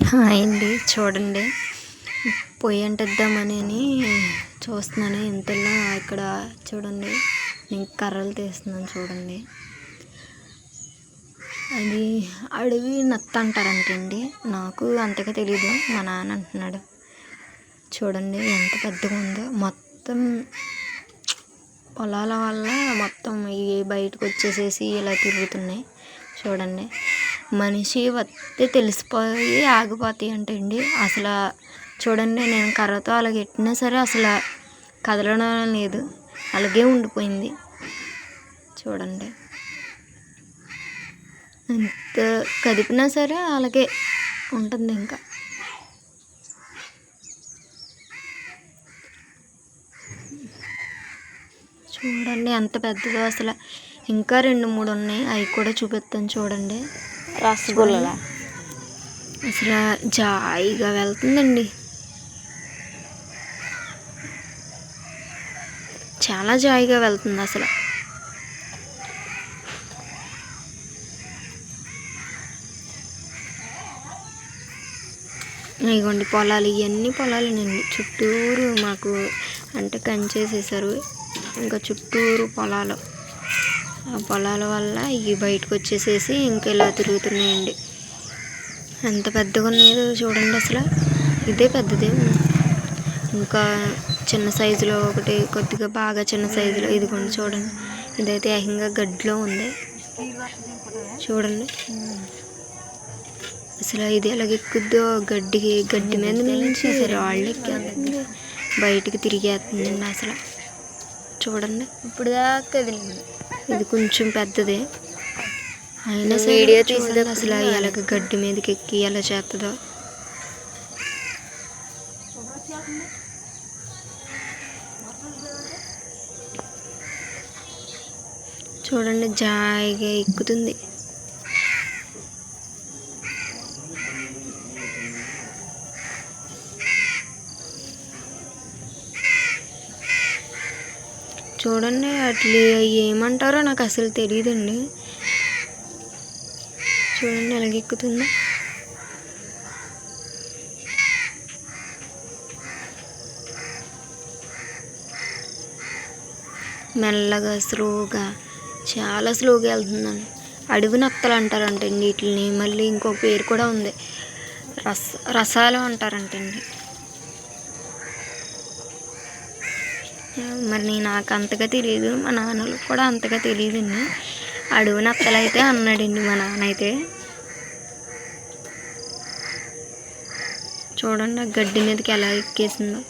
Hi అండి చూడండి. పొయ్యి అంటిద్దామని చూస్తున్నాను. ఇంతలో ఇక్కడ చూడండి. నేను కర్రలు తీస్తున్నాను చూడండి. అది అడవి నత్త అంటారంటండి. నాకు అంతగా తెలియదు మా నాన్న అంటున్నాడు. చూడండి ఎంత పెద్దగా ఉందో. మొత్తం పొలాల వల్ల మొత్తం ఇవి బయటకు వచ్చేసేసి ఇలా తిరుగుతున్నాయి. చూడండి. మనిషి వస్తే తెలిసిపోయి ఆగిపోతాయి అంటండి అసలు చూడండి నేను కర్రతో అలాగే ఎట్టినా సరే అసలు కదలడం లేదు. అలాగే ఉండిపోయింది. చూడండి. ఎంత కదిపినా సరే అలాగే ఉంటుంది ఇంకా. చూడండి ఎంత పెద్దదో అసలు. ఇంకా రెండు మూడు ఉన్నాయి. అవి కూడా చూపిస్తాను చూడండి. రసగుల్ల అసలు జాయిగా వెళ్తుందండి. చాలా జాయిగా వెళ్తుంది అసలు. ఇగోండి పొలాలు ఇవన్నీ పొలాలేనండి. చుట్టూరు మాకు అంటే కంచేసేసారు. ఇంకా చుట్టూరు పొలాలు. ఆ పొలాల వల్ల ఇవి బయటకు వచ్చేసేసి ఇంకా ఇలా తిరుగుతున్నాయండి. ఎంత పెద్దగా ఉన్నాయో చూడండి అసలు. ఇదే పెద్దది. ఇంకా చిన్న సైజులో ఒకటి కొద్దిగా బాగా చిన్న సైజులో ఇదిగోండి చూడండి. ఇదైతే ఏకంగా గడ్డిలో ఉంది. చూడండి. అసలు ఇది ఎలాగ ఎక్కుద్దో గడ్డికి గడ్డి మీద నుంచి రాళ్ళు ఎక్కేస్తుంది. బయటికి తిరిగేస్తుందండి అసలు. చూడండి. ఇప్పుడు దాకా కదిలింది. ఇది కొంచెం పెద్దదే. అయినా వీడియో తీసేటప్పుడు అసలు ఎలాగ గడ్డి మీదకి ఎక్కి ఎలా చేస్తుందో చూడండి జాయిగా ఎక్కుతుంది. చూడండి అట్లా ఏమంటారో నాకు అసలు తెలియదండి చూడండి ఎలాగ ఎక్కుతుందో. మెల్లగా స్లోగా చాలా స్లోగా వెళ్తుందండి అడవి నత్తలు అంటారంటండి వీటిని మళ్ళీ ఇంకో పేరు కూడా ఉంది. రస రసాలు అంటారంటండి. మరి నాకు అంతగా తెలియదు మా నాన్నలకు కూడా అంతగా తెలియదండి అడవి నత్తలు అన్నాడండి మా నాన్న అయితే చూడండి ఆ గడ్డి మీదకి ఎలా ఎక్కేసిందో.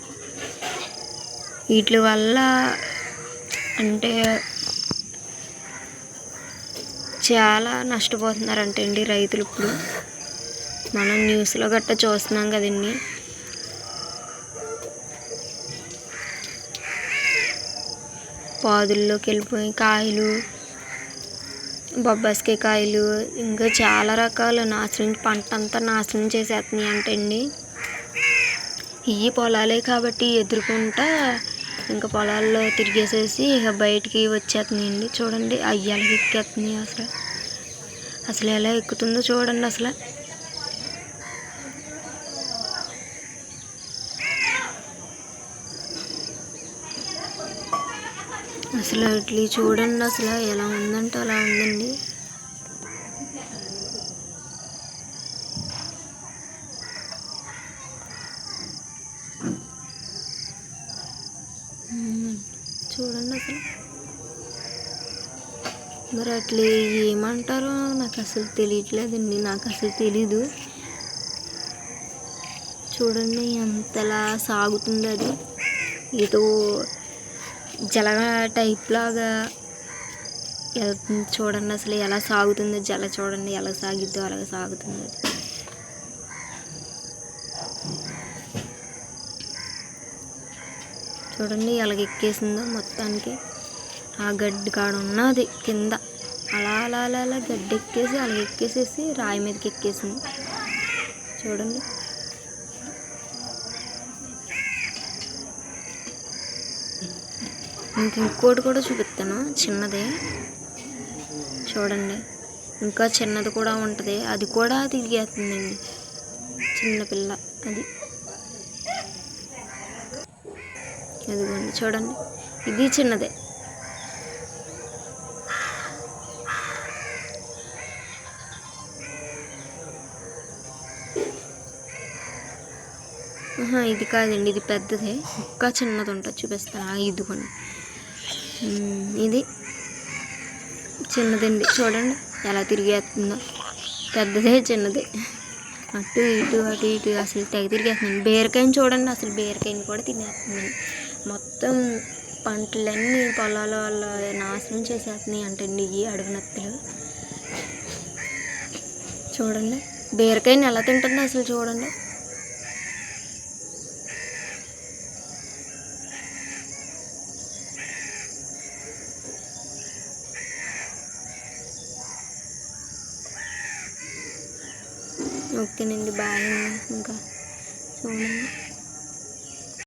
వీటి వల్ల అంటే చాలా నష్టపోతున్నారంటండి రైతులు ఇప్పుడు. మనం న్యూస్లో గట్టా చూస్తున్నాం కదండి. పాదుల్లోకి వెళ్ళిపోయి కాయలు బొబ్బాసికాయ కాయలు ఇంకా చాలా రకాలు నాశనం పంట అంతా నాశనం చేసేస్తున్నాయి అంటండి ఈ పొలాలే కాబట్టి ఎదుర్కొంటా ఇంకా పొలాల్లో తిరిగేసేసి ఇక బయటికి వచ్చేస్తున్నాయండి చూడండి అయ్యాలకి ఎక్కేస్తున్నాయి అసలు. అసలు ఎలా ఎక్కుతుందో చూడండి అసలు. అసలు ఇడ్లీ చూడండి అసలు ఎలా ఉందంటే అలా ఉందండి. చూడండి అసలు. మరి అట్లా ఏమంటారో నాకు అసలు తెలియట్లేదండి నాకు అసలు తెలీదు. చూడండి ఎంతలా సాగుతుంది అది. ఏదో జల టైప్ లాగా వెళ్తుంది చూడండి అసలు ఎలా సాగుతుందో జల చూడండి ఎలా సాగిద్దో అలాగ సాగుతుంది. అది చూడండి ఎలాగ ఎక్కేసిందో మొత్తానికి. ఆ గడ్డి కాడ ఉన్నది కింద. అలా అలా అలా అలా గడ్డి ఎక్కేసి అలా ఎక్కేసేసి రాయి మీదకి ఎక్కేసింది. చూడండి. ఇంక ఇంకోటి కూడా చూపిస్తాను. చిన్నదే. చూడండి. ఇంకా చిన్నది కూడా ఉంటుంది. అది కూడా తిరిగేస్తుందండి. చిన్న చిన్నపిల్ల అది. అదిగోండి చూడండి. ఇది చిన్నదే. ఇది కాదండి. ఇది పెద్దదే. ఇంకా చిన్నది ఉంటుంది. చూపిస్తాను. ఇదిగోండి. ఇది చిన్నదండి. చూడండి ఎలా తిరిగేస్తుందో. పెద్దదే చిన్నదే. అటు ఇటు అటు ఇటు అసలు తెగ తిరిగేస్తుందండి. బీరకాయని చూడండి అసలు బీరకాయని కూడా తినేస్తుందండి. మొత్తం పంటలన్నీ పొలాల వల్ల నాశనం చేసేస్తున్నాయి అంటండి ఈ అడవి నత్తలు. చూడండి బీరకాయని ఎలా తింటుందో అసలు చూడండి. ఓకేనండి బాయ్ ఇంకా. చూడండి.